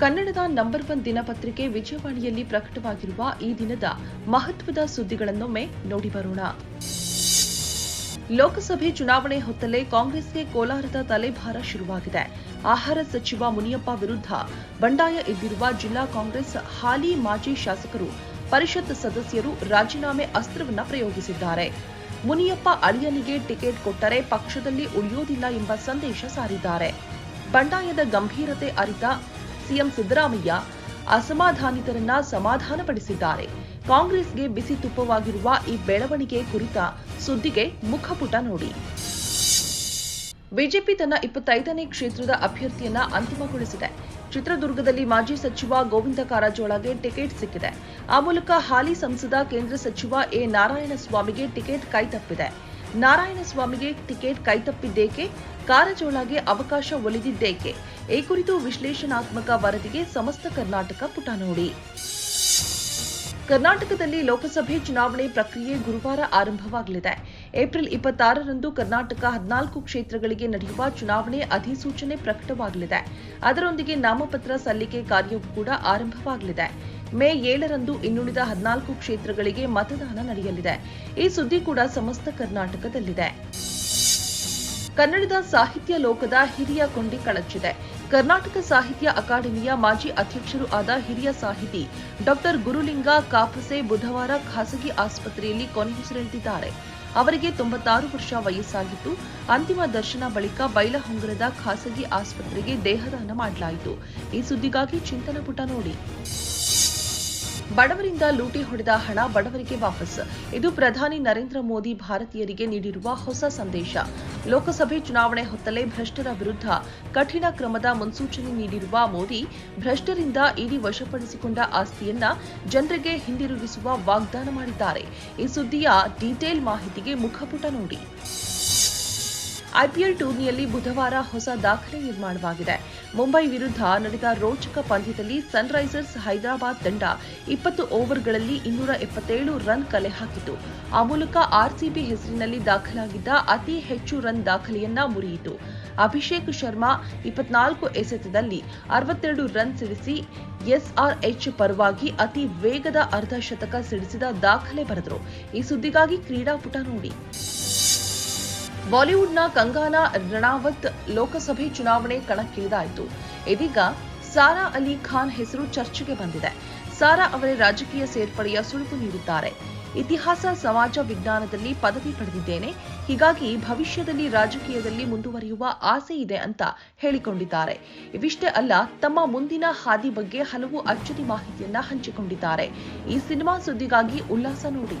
ಕನ್ನಡದ number one ದಿನಪತ್ರಿಕೆ ವಿಜಯವಾಣಿಯಲ್ಲಿ ಪ್ರಕಟವಾಗಿರುವ ಈ ದಿನದ ಮಹತ್ವದ ಸುದ್ದಿಗಳನ್ನೊಮ್ಮೆ ನೋಡಿ ಬರೋಣ. ಲೋಕಸಭೆ ಚುನಾವಣೆ ಹೊತ್ತಲೇ ಕಾಂಗ್ರೆಸ್ಗೆ ಕೋಲಾರದ ತಲೆಭಾರ ಶುರುವಾಗಿದೆ. ಆಹಾರ ಸಚಿವ ಮುನಿಯಪ್ಪ ವಿರುದ್ಧ ಬಂಡಾಯ ಎದ್ದಿರುವ ಜಿಲ್ಲಾ ಕಾಂಗ್ರೆಸ್ ಹಾಲಿ ಮಾಜಿ ಶಾಸಕರು, ಪರಿಷತ್ ಸದಸ್ಯರು ರಾಜೀನಾಮೆ ಅಸ್ತ್ರವನ್ನ ಪ್ರಯೋಗಿಸಿದ್ದಾರೆ. ಮುನಿಯಪ್ಪ ಅಳಿಯನಿಗೆ ಟಿಕೆಟ್ ಕೊಟ್ಟರೆ ಪಕ್ಷದಲ್ಲಿ ಉಳಿಯೋದಿಲ್ಲ ಎಂಬ ಸಂದೇಶ ಸಾರಿದ್ದಾರೆ. ಬಂಡಾಯದ ಗಂಭೀರತೆ ಅರಿತ ಸಿಎಂ ಸಿದ್ದರಾಮಯ್ಯ ಅಸಮಾಧಾನಿತರನ್ನ ಸಮಾಧಾನಪಡಿಸಿದ್ದಾರೆ. ಕಾಂಗ್ರೆಸ್ಗೆ ಬಿಸಿ ತುಪ್ಪವಾಗಿರುವ ಈ ಬೆಳವಣಿಗೆ ಕುರಿತ ಸುದ್ದಿಗೆ ಮುಖಪುಟ ನೋಡಿ. ಬಿಜೆಪಿ ತನ್ನ ಇಪ್ಪತ್ತೈದನೇ ಕ್ಷೇತ್ರದ ಅಭ್ಯರ್ಥಿಯನ್ನ ಅಂತಿಮಗೊಳಿಸಿದೆ. ಚಿತ್ರದುರ್ಗದಲ್ಲಿ ಮಾಜಿ ಸಚಿವ ಗೋವಿಂದ ಕಾರಜೋಳಗೆ ಟಿಕೆಟ್ ಸಿಕ್ಕಿದೆ. ಆ ಮೂಲಕ ಹಾಲಿ ಸಂಸದ ಕೇಂದ್ರ ಸಚಿವ ಎ ನಾರಾಯಣಸ್ವಾಮಿಗೆ ಟಿಕೆಟ್ ಕೈತಪ್ಪಿದೆ. ನಾರಾಯಣಸ್ವಾಮಿಗೆ ಟಿಕೆಟ್ ಕೈತಪ್ಪಿದ್ದೇಕೆ? ಕಾರಜೋಳಗೆ ಅವಕಾಶ ಒಲಿದಿದ್ದೇಕೆ? ಈ ಕುರಿತು ವಿಶ್ಲೇಷಣಾತ್ಮಕ ವರದಿಗೆ ಸಮಸ್ತ ಕರ್ನಾಟಕ ಪುಟ ನೋಡಿ ಕರ್ನಾಟಕದಲ್ಲಿ ಲೋಕಸಭೆ ಚುನಾವಣೆ ಪ್ರಕ್ರಿಯೆ ಗುರುವಾರ ಆರಂಭವಾಗಲಿದೆ. ಏಪ್ರಿಲ್ ಇಪ್ಪತ್ತಾರರಂದು ಕರ್ನಾಟಕ ಹದಿನಾಲ್ಕು ಕ್ಷೇತ್ರಗಳಿಗೆ ನಡೆಯುವ ಚುನಾವಣೆ ಅಧಿಸೂಚನೆ ಪ್ರಕಟವಾಗಲಿದೆ. ಅದರೊಂದಿಗೆ ನಾಮಪತ್ರ ಸಲ್ಲಿಕೆ ಕಾರ್ಯವೂ ಕೂಡ ಆರಂಭವಾಗಲಿದೆ. ಮೇ ಏಳರಂದು ಇನ್ನುಳಿದ ಹದಿನಾಲ್ಕು ಕ್ಷೇತ್ರಗಳಿಗೆ ಮತದಾನ ನಡೆಯಲಿದೆ. ಈ ಸುದ್ದಿ ಕೂಡ ಸಮಸ್ತ ಕರ್ನಾಟಕದಲ್ಲಿದೆ. ಕನ್ನಡದ ಸಾಹಿತ್ಯ ಲೋಕದ ಹಿರಿಯ ಕೊಂಡಿ ಕಳಚಿದೆ. ಕರ್ನಾಟಕ ಸಾಹಿತ್ಯ ಅಕಾಡೆಮಿಯ ಮಾಜಿ ಅಧ್ಯಕ್ಷರು ಆದ ಹಿರಿಯ ಸಾಹಿತಿ ಡಾಕ್ಟರ್ ಗುರುಲಿಂಗ ಕಾಪಸೆ ಬುಧವಾರ ಖಾಸಗಿ ಆಸ್ಪತ್ರೆಯಲ್ಲಿ ಕೊನೆಯುಸಿರೆಳೆದಿದ್ದಾರೆ ಅವರಿಗೆ ತೊಂಬತ್ತಾರು ವರ್ಷ ವಯಸ್ಸಾಗಿತ್ತು ಅಂತಿಮ ದರ್ಶನ ಬಳಿಕ ಬೈಲಹೊಂಗರದ ಖಾಸಗಿ ಆಸ್ಪತ್ರೆಗೆ ದೇಹದಾನ ಮಾಡಲಾಯಿತು. ಈ ಸುದ್ದಿಗಾಗಿ ಚಿಂತನ ಪುಟ ನೋಡಿ. ಬಡವರಿಂದ ಲೂಟಿ ಹೊಡೆದ ಹಣ ಬಡವರಿಗೆ ವಾಪಸ್. ಇದು ಪ್ರಧಾನಿ ನರೇಂದ್ರ ಮೋದಿ ಭಾರತೀಯರಿಗೆ ನೀಡಿರುವ ಹೊಸ ಸಂದೇಶ. ಲೋಕಸಭೆ ಚುನಾವಣೆ ಹೊತ್ತಲೇ ಭ್ರಷ್ಟರ ವಿರುದ್ಧ ಕಠಿಣ ಕ್ರಮದ ಮುನ್ಸೂಚನೆ ನೀಡಿರುವ ಮೋದಿ, ಭ್ರಷ್ಟರಿಂದ ಇಡೀ ವಶಪಡಿಸಿಕೊಂಡ ಆಸ್ತಿಯನ್ನ ಜನರಿಗೆ ಹಿಂದಿರುಗಿಸುವ ವಾಗ್ದಾನ ಮಾಡಿದ್ದಾರೆ. ಈ ಸುದ್ದಿಯ ಡೀಟೇಲ್ ಮಾಹಿತಿಗೆ ಮುಖಪುಟ ನೋಡಿ. ಐಪಿಎಲ್ ಟೂರ್ನಿಯಲ್ಲಿ ಬುಧವಾರ ಹೊಸ ದಾಖಲೆ ನಿರ್ಮಾಣವಾಗಿದೆ. ಮುಂಬೈ ವಿರುದ್ಧ ನಡೆದ ರೋಚಕ ಪಂದ್ಯದಲ್ಲಿ ಸನ್ರೈಸರ್ಸ್ ಹೈದರಾಬಾದ್ ತಂಡ ಇಪ್ಪತ್ತು ಓವರ್ಗಳಲ್ಲಿ ಇನ್ನೂರ ಎಪ್ಪತ್ತೇಳು ರನ್ ಕಲೆ ಹಾಕಿತು. ಆ ಮೂಲಕ ಆರ್ಸಿಬಿ ಹೆಸರಿನಲ್ಲಿ ದಾಖಲಾಗಿದ್ದ ಅತಿ ಹೆಚ್ಚು ರನ್ ದಾಖಲೆಯನ್ನ ಮುರಿಯಿತು. ಅಭಿಷೇಕ್ ಶರ್ಮಾ ಇಪ್ಪತ್ನಾಲ್ಕು ಎಸೆತದಲ್ಲಿ ಅರವತ್ತೆರಡು ರನ್ ಸಿಡಿಸಿ ಎಸ್ಆರ್ಎಚ್ ಪರವಾಗಿ ಅತಿ ವೇಗದ ಅರ್ಧಶತಕ ಸಿಡಿಸಿದ ದಾಖಲೆ ಬರೆದರು. ಈ ಸುದ್ದಿಗಾಗಿ ಕ್ರೀಡಾಪುಟ ನೋಡಿ. ಬಾಲಿವುಡ್ನ ಕಂಗಾನಾ ರಣಾವತ್ ಲೋಕಸಭೆ ಚುನಾವಣೆ ಕಣಕ್ಕಿಳಿದಾಯಿತು. ಇದೀಗ ಸಾರಾ ಅಲಿ ಖಾನ್ ಹೆಸರು ಚರ್ಚೆಗೆ ಬಂದಿದೆ. ಸಾರಾ ಅವರೇ ರಾಜಕೀಯ ಸೇರ್ಪಡೆಯ ಸುಳಿವು ನೀಡಿದ್ದಾರೆ. ಇತಿಹಾಸ, ಸಮಾಜ ವಿಜ್ಞಾನದಲ್ಲಿ ಪದವಿ ಪಡೆದಿದ್ದೇನೆ. ಹೀಗಾಗಿ ಭವಿಷ್ಯದಲ್ಲಿ ರಾಜಕೀಯದಲ್ಲಿ ಮುಂದುವರಿಯುವ ಆಸೆ ಇದೆ ಅಂತ ಹೇಳಿಕೊಂಡಿದ್ದಾರೆ. ಇವಿಷ್ಟೇ ಅಲ್ಲ, ತಮ್ಮ ಮುಂದಿನ ಹಾದಿ ಬಗ್ಗೆ ಹಲವು ಅಚ್ಚರಿ ಮಾಹಿತಿಯನ್ನ ಹಂಚಿಕೊಂಡಿದ್ದಾರೆ. ಈ ಸಿನಿಮಾ ಸುದ್ದಿಗಾಗಿ ಉಲ್ಲಾಸ ನೋಡಿ.